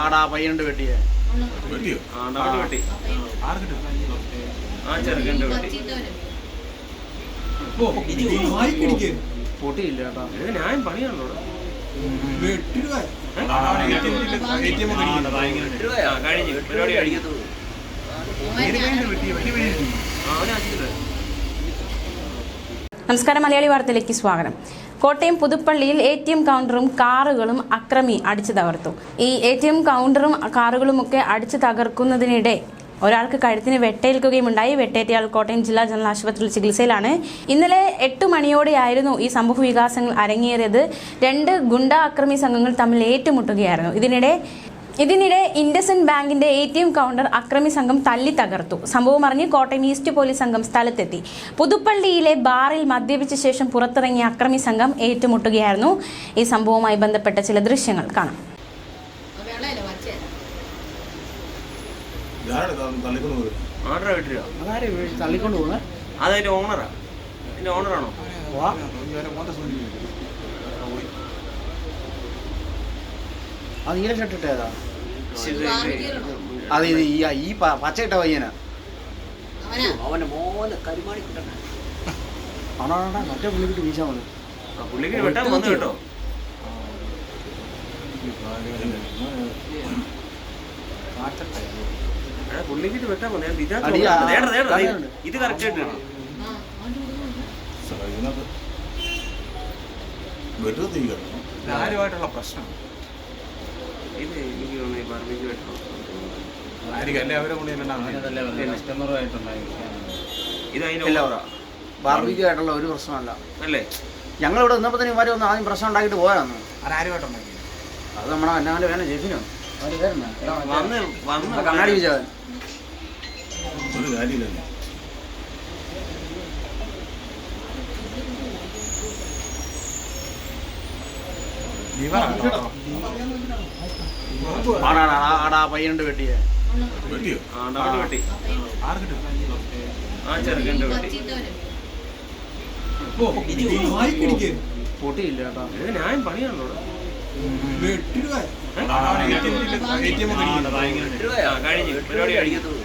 ആടാ പയ്യണ്ട് വെട്ടിയെ വെട്ടിയോ വെട്ടി ആർക്കിട്ട് ആ ചെറുക്കന്റെ വെട്ടി പൊട്ടിയില്ല കേട്ടോ ഇത് ഞാൻ പണിയാണല്ലോ കഴിഞ്ഞു പരിപാടി കഴിക്കത്തുള്ളൂ അവനെ അഞ്ചു രൂപ നമസ്കാരം മലയാളി വാർത്തയിലേക്ക് സ്വാഗതം കോട്ടയം പുതുപ്പള്ളിയിൽ എ ടി എം കൗണ്ടറും കാറുകളും അക്രമി അടിച്ചു തകർത്തു. ഈ എ ടി എം കൗണ്ടറും കാറുകളുമൊക്കെ അടിച്ചു തകർക്കുന്നതിനിടെ ഒരാൾക്ക് കഴുത്തിന് വെട്ടേൽക്കുകയും ഉണ്ടായി. വെട്ടേറ്റയാൾ കോട്ടയം ജില്ലാ ജനറൽ ആശുപത്രിയിൽ ചികിത്സയിലാണ്. ഇന്നലെ എട്ട് മണിയോടെയായിരുന്നു ഈ സംഭവ വികാസങ്ങൾ അരങ്ങേറിയത്. രണ്ട് ഗുണ്ട അക്രമി സംഘങ്ങൾ തമ്മിൽ ഏറ്റുമുട്ടുകയായിരുന്നു. ഇതിനിടെ ഇതിനിടെ ഇൻഡസൻഡ് ബാങ്കിന്റെ എ ടി എം കൗണ്ടർ അക്രമി സംഘം തല്ലി തകർത്തു. സംഭവം അറിഞ്ഞ് കോട്ടയം ഈസ്റ്റ് പോലീസ് സംഘം സ്ഥലത്തെത്തി. പുതുപ്പള്ളിയിലെ ബാറിൽ മദ്യപിച്ച ശേഷം പുറത്തിറങ്ങിയ അക്രമി സംഘം ഏറ്റുമുട്ടുകയായിരുന്നു. ഈ സംഭവവുമായി ബന്ധപ്പെട്ട ചില ദൃശ്യങ്ങൾ കാണാം. അതതിന്റെ ഓണറാ. അതിന്റെ ഓണറാണോ? അത് ഇട്ടേതാ. ശരി, അത് ഇത് ഈ ഈ പച്ചയിട്ട പയ്യനാ. അവന്റെ മോനെ കരുമാണി ആണോ മറ്റേ പുള്ളിക്കിട്ട് വീശാൻ വന്നു. പുള്ളിക്ക് വെട്ടാൻ വന്നു കേട്ടോ. വെട്ടാൻ വന്നു. ഇത് കറക്റ്റ് ആയിട്ട് ആരുമായിട്ടുള്ള പ്രശ്നം ഇത് എനിക്ക് തോന്നുന്നു ഈ ബർബിക്ക് വെട്ടണം ആയിരിക്കും അല്ലേ അവരെ കൊണ്ട് തന്നെ കസ്റ്റമറുമായിട്ടുണ്ടായി ഇത് അതിന്റെ ഇല്ല. ഓണറാ ബാർബിക്യൂ ആയിട്ടുള്ള ഒരു പ്രശ്നമല്ല. അല്ലേ? ഞങ്ങൾ ഇവിടെ നിന്നപ്പോൾ തന്നെ ഇവരെ ഒന്ന് ആദ്യം പ്രശ്നം ഉണ്ടാക്കിയിട്ട് പോയാന്ന് അത് നമ്മുടെ എന്നാണ്ട് വേണം ജെഫിനോ? കണ്ണാടി വിജയൻ. ഒരു കാര്യമില്ലല്ലോ. ആടാ ആടാ ആടാ പയ്യണ്ട് വെട്ടിയെ വെട്ടിയോ ആണ്ടാ വെട്ടി ആ ചെറുക്കന്റെ വെട്ടി പൊട്ടിയില്ല കേട്ടോ ഇത് ഞാൻ പണിയാണല്ലോ കഴിഞ്ഞു പരിപാടി കഴിക്കത്തുള്ളൂ